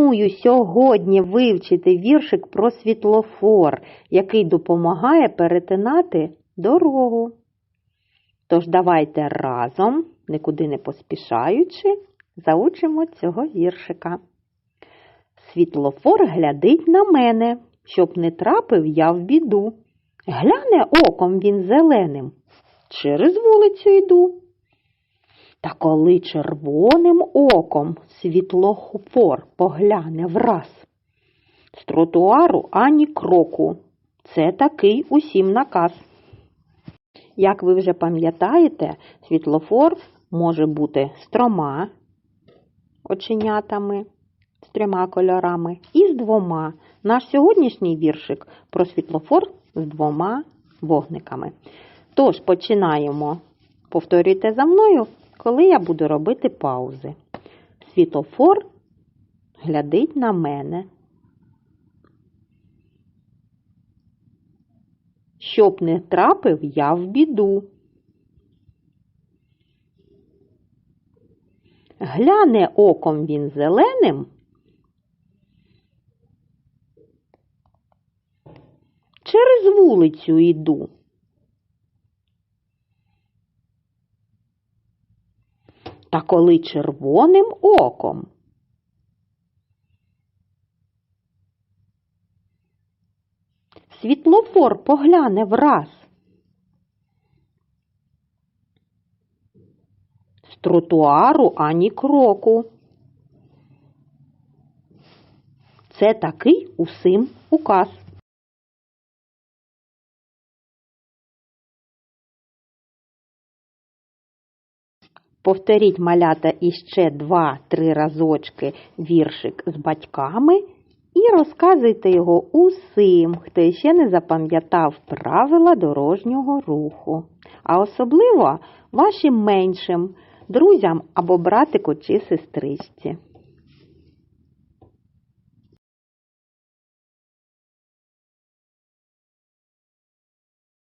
Пропоную сьогодні вивчити віршик про світлофор, який допомагає перетинати дорогу. Тож давайте разом, нікуди не поспішаючи, заучимо цього віршика. Світлофор глядить на мене, щоб не трапив я в біду. Гляне оком він зеленим, через вулицю йду. Та коли червоним оком світлофор погляне враз, з тротуару ані кроку. Це такий усім наказ. Як ви вже пам'ятаєте, світлофор може бути з трьома оченятами, з трьома кольорами і з двома. Наш сьогоднішній віршик про світлофор з двома вогниками. Тож починаємо. Повторюйте за мною, коли я буду робити паузи. Світлофор глядить на мене. Щоб не трапив я в біду. Гляне оком він зеленим. Через вулицю йду. Та коли червоним оком. Світлофор погляне враз. З тротуару ані кроку. Це такий усім указ. Повторіть малята іще два-три разочки віршик з батьками і розказуйте його усім, хто ще не запам'ятав правила дорожнього руху, а особливо вашим меншим друзям або братику чи сестричці.